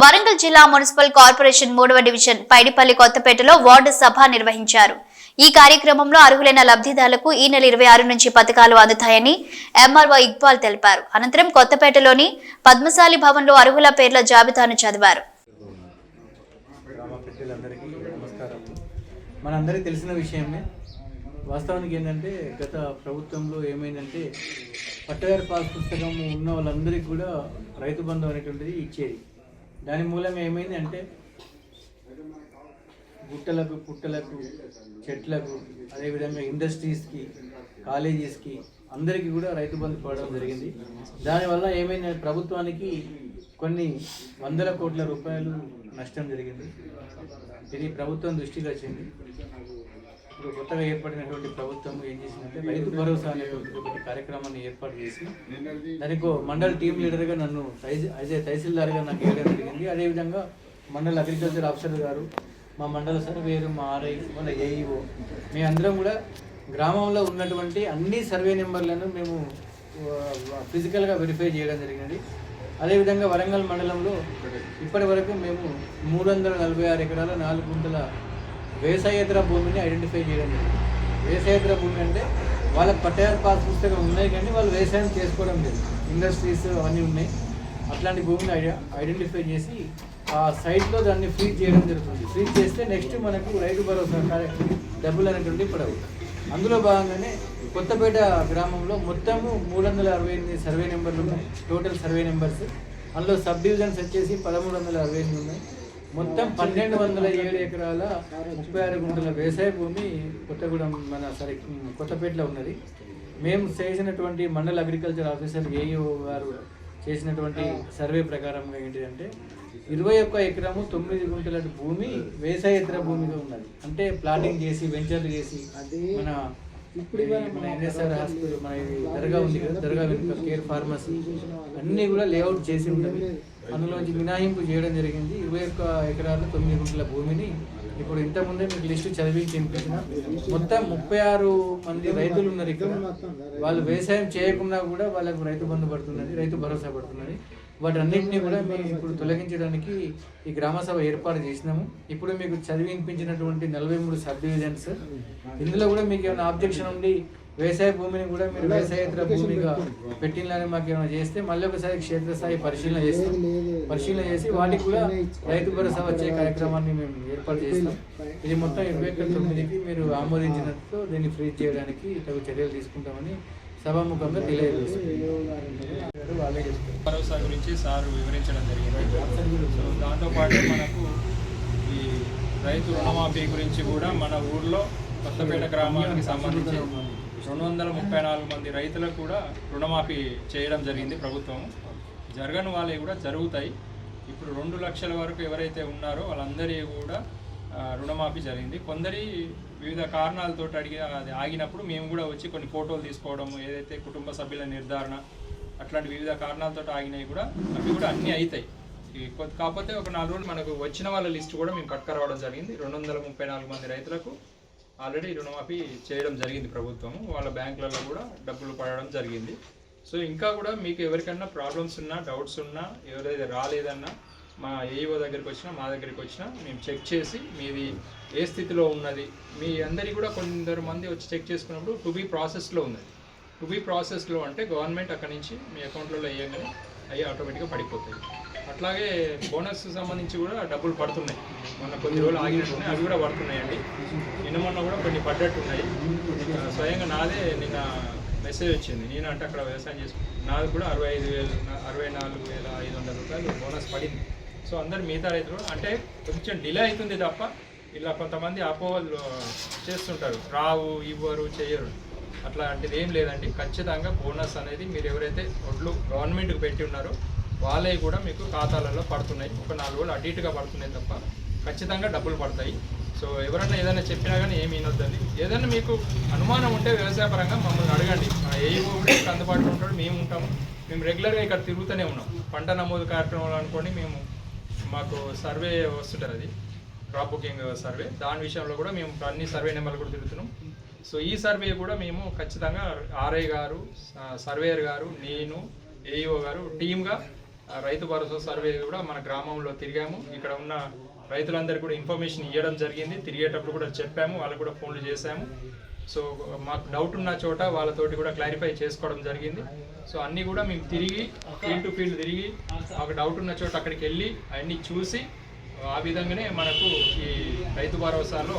వరంగల్ జిల్లా municipal corporation మూడవ division Paidipalli కొత్తపేటలో వార్డు సభ నిర్వహించారు. ఈ కార్యక్రమంలో అర్హులైన లబ్ధిదారులకు ఈ నెల ఇరవై ఆరు నుంచి పథకాలు అందుతాయని ఎంఆర్ఓ ఇక్బాల్ తెలిపారు. అనంతరం కొత్తపేటలోని పద్మశాలి భవన్లో అర్హుల పేర్ల జాబితాను చదివారు. మనందరికీ తెలిసిన విషయమే. వాస్తవానికి ఏంటంటే గత ప్రభుత్వంలో ఏమైందంటే పట్టగారి పాస్ పుస్తకం ఉన్న వాళ్ళందరికీ కూడా రైతు బంధం అనేటువంటిది ఇచ్చేది. దాని మూలంగా ఏమైంది అంటే గుట్టలకు పుట్టలకు చెట్లకు అదేవిధంగా ఇండస్ట్రీస్కి కాలేజెస్కి అందరికీ కూడా రైతు బంధు పడడం జరిగింది. దానివల్ల ఏమైంది? ప్రభుత్వానికి కొన్ని వందల కోట్ల రూపాయలు నష్టం జరిగింది. ఇది ప్రభుత్వం దృష్టికి వచ్చింది. ఇప్పుడు కొత్తగా ఏర్పడినటువంటి ప్రభుత్వం ఏం చేసిందంటే రైతు భరోసా అనేటువంటి ఒకటి కార్యక్రమాన్ని ఏర్పాటు చేసి దానికి మండల మండల్ టీమ్ లీడర్గా నన్ను తహసీ తహసీల్దార్గా నాకు వేయడం జరిగింది. అదేవిధంగా మండల అగ్రికల్చర్ ఆఫీసర్ గారు మా మండల సర్వేయర్ మా ఆర్ఐ మన ఏఈఓ మేమందరం కూడా గ్రామంలో ఉన్నటువంటి అన్ని సర్వే నెంబర్లను మేము ఫిజికల్గా వెరిఫై చేయడం జరిగినది అదేవిధంగా వరంగల్ మండలంలో ఇప్పటి వరకు మేము మూడు వందల నలభై ఆరు ఎకరాల నాలుగు గుంటల వ్యవసాయేతర భూమిని ఐడెంటిఫై చేయడం జరిగింది వ్యవసాయేతర భూమి అంటే వాళ్ళకి పట్టాదారు పాస్ పుస్తకం ఉన్నాయి కానీ వాళ్ళు వ్యవసాయం చేసుకోవడం లేదు. ఇండస్ట్రీస్ అవన్నీ ఉన్నాయి. అట్లాంటి భూమిని ఐడెంటిఫై చేసి ఆ సైట్లో దాన్ని ఫ్రీజ్ చేయడం జరుగుతుంది. ఫ్రీజ్ చేస్తే నెక్స్ట్ మనకు రైతు భరోసా డబ్బులు అనేటువంటి పడవు. అందులో భాగంగానే కొత్తపేట గ్రామంలో మొత్తము మూడు వందల అరవై ఎనిమిది సర్వే నెంబర్లు ఉన్నాయి. Total survey numbers. అందులో సబ్ డివిజన్స్ వచ్చేసి పదమూడు వందల అరవై ఎనిమిది ఉన్నాయి. మొత్తం పన్నెండు వందల ఏడు ఎకరాల ముప్పై ఆరు గుంటల వ్యవసాయ భూమి కొత్తగూడెం మన సారీ కొత్తపేటలో ఉన్నది. మేము చేసినటువంటి మండల అగ్రికల్చర్ ఆఫీసర్ ఏఈఓ గారు చేసినటువంటి సర్వే ప్రకారం ఏంటిదంటే ఇరవై ఒక్క ఎకరము తొమ్మిది గుంటల భూమి వ్యవసాయేతర భూమిగా ఉన్నది. అంటే ప్లాటింగ్ చేసి వెంచర్లు చేసి మన ఇప్పుడు మన ఎన్ఎస్ఆర్ హాస్పిటల్ మన దర్గా ఉంది కదా దర్గా వెనుక కేర్ ఫార్మసీ. అన్నీ కూడా లేఅవుట్ చేసి ఉంటుంది. అందులోంచి మినహాయింపు చేయడం జరిగింది. ఇరవై ఒక్క ఎకరాలు తొమ్మిది గుంటల భూమిని ఇప్పుడు ఇంతకుముందే మీకు లిస్టు చదివి తినిపించిన. మొత్తం ముప్పై ఆరు మంది రైతులు ఉన్నారు ఇక్కడ. వాళ్ళు వ్యవసాయం చేయకుండా కూడా వాళ్ళకు రైతు బంధు పడుతున్నది రైతు భరోసా పడుతున్నది. వాటన్నిటిని కూడా మేము ఇప్పుడు తొలగించడానికి ఈ గ్రామ సభ ఏర్పాటు చేసినాము. ఇప్పుడు మీకు చదివి వినిపించినటువంటి నలభై మూడు సబ్ డివిజన్స్. ఇందులో కూడా మీకు ఏమైనా ఆబ్జెక్షన్ ఉండి వ్యవసాయ భూమిని కూడా మీరు వ్యవసాయేతర భూమిగా పెట్టినని మాకు ఏమైనా చేస్తే మళ్ళీ ఒకసారి క్షేత్రస్థాయి పరిశీలన చేస్తాం. పరిశీలన చేసి వాటికి కూడా రైతు భరోసా వచ్చే కార్యక్రమాన్ని మేము ఏర్పాటు చేస్తాం. ఇది మొత్తం ఇరవై ఒక్క తొమ్మిదికి మీరు ఆమోదించినట్టు దీన్ని ఫ్రీ చేయడానికి తగు చర్యలు తీసుకుంటామని సభాముఖంగా తెలియజేస్తుంది భరోసా గురించి సార్ వివరించడం జరిగింది. సో దాంతోపాటు మనకు ఈ రైతు రుణమాఫీ గురించి కూడా మన ఊర్లో కొత్తపేట గ్రామానికి సంబంధించి రెండు వందల ముప్పై నాలుగు మంది రైతులకు కూడా రుణమాఫీ చేయడం జరిగింది ప్రభుత్వం. జరగని వాళ్ళవి కూడా జరుగుతాయి. ఇప్పుడు రెండు లక్షల వరకు ఎవరైతే ఉన్నారో వాళ్ళందరి కూడా రుణమాఫీ జరిగింది. కొందరి వివిధ కారణాలతో అడిగి అది ఆగినప్పుడు మేము కూడా వచ్చి కొన్ని ఫోటోలు తీసుకోవడం ఏదైతే కుటుంబ సభ్యుల నిర్ధారణ అట్లాంటి వివిధ కారణాలతో ఆగినవి కూడా అవి కూడా అన్నీ అవుతాయి కాకపోతే ఒక నాలుగు రోజులు మనకు వచ్చిన వాళ్ళ లిస్ట్ కూడా మేము పట్టుకురావడం జరిగింది. రెండు వందల ముప్పై నాలుగు మంది రైతులకు ఆల్రెడీ రుణమాఫీ చేయడం జరిగింది ప్రభుత్వం వాళ్ళ బ్యాంకులలో కూడా డబ్బులు పడడం జరిగింది. సో ఇంకా కూడా మీకు ఎవరికైనా ప్రాబ్లమ్స్ ఉన్నా డౌట్స్ ఉన్నా ఎవరైతే రాలేదన్నా మా ఏఈఓ దగ్గరికి వచ్చినా మా దగ్గరికి వచ్చినా మేము చెక్ చేసి మీది ఏ స్థితిలో ఉన్నది మీ అందరి కూడా కొందరు మంది వచ్చి చెక్ చేసుకున్నప్పుడు టు బీ ప్రాసెస్లో ఉన్నది. టు బీ ప్రాసెస్లో అంటే గవర్నమెంట్ అక్కడి నుంచి మీ అకౌంట్లో వేయగానే అవి ఆటోమేటిక్గా పడిపోతాయి. అట్లాగే బోనస్ సంబంధించి కూడా డబ్బులు పడుతున్నాయి. మొన్న కొద్ది రోజులు ఆగినట్టున్నాయి అవి కూడా పడుతున్నాయండి. నిన్న మొన్న కూడా కొన్ని పడ్డట్టున్నాయి. స్వయంగా నాదే నిన్న మెసేజ్ వచ్చింది. నేను అంటే అక్కడ వ్యవసాయం చేసుకున్నాను నాది కూడా అరవై ఐదు వేలు అరవై నాలుగు వేల ఐదు వందల రూపాయలు బోనస్ పడింది. సో అందరు మిగతా రైతులు అంటే కొంచెం డిలే అవుతుంది తప్ప ఇలా కొంతమంది అపోహలు చేస్తుంటారు. రావు ఇవ్వరు చేయరు. అట్లాంటిది ఏం లేదండి. ఖచ్చితంగా బోనస్ అనేది మీరు ఎవరైతే ఒడ్లు గవర్నమెంట్కి పెట్టి ఉన్నారో వాళ్ళవి కూడా మీకు ఖాతాలలో పడుతున్నాయి. ఒక నాలుగు రోజులు అటు ఇటుగా పడుతున్నాయి తప్ప ఖచ్చితంగా డబ్బులు పడతాయి. సో ఎవరైనా ఏదైనా చెప్పినా కానీ ఏమి వినొద్దండి. ఏదైనా మీకు అనుమానం ఉంటే వ్యవసాయ పరంగా మమ్మల్ని అడగండి. ఏ కూడా అందుబాటులో ఉంటాడు. మేము ఉంటాము. మేము రెగ్యులర్గా ఇక్కడ తిరుగుతూనే ఉన్నాం. పంట నమోదు కార్యక్రమాలు అనుకోండి మేము మాకు సర్వే వస్తుంటారు అది. క్రాప్ బుకింగ్ సర్వే దాని విషయంలో కూడా మేము అన్ని సర్వే నెంబర్లు కూడా తిరుగుతున్నాం. సో ఈ సర్వే కూడా మేము ఖచ్చితంగా ఆర్ఐ గారు సర్వేయర్ గారు నేను ఏఈఓ గారు టీమ్గా రైతు భరోసా సర్వే కూడా మన గ్రామంలో తిరిగాము. ఇక్కడ ఉన్న రైతులందరికీ కూడా ఇన్ఫర్మేషన్ ఇవ్వడం జరిగింది. తిరిగేటప్పుడు కూడా చెప్పాము. వాళ్ళకు కూడా ఫోన్లు చేశాము. సో మాకు డౌట్ ఉన్న చోట వాళ్ళతోటి కూడా క్లారిఫై చేసుకోవడం జరిగింది. సో అన్నీ కూడా మేము తిరిగి ఫీల్డ్ టు ఫీల్డ్ తిరిగి మాకు డౌట్ ఉన్న చోట అక్కడికి వెళ్ళి అవన్నీ చూసి ఆ విధంగానే మనకు ఈ రైతు భరోసాలో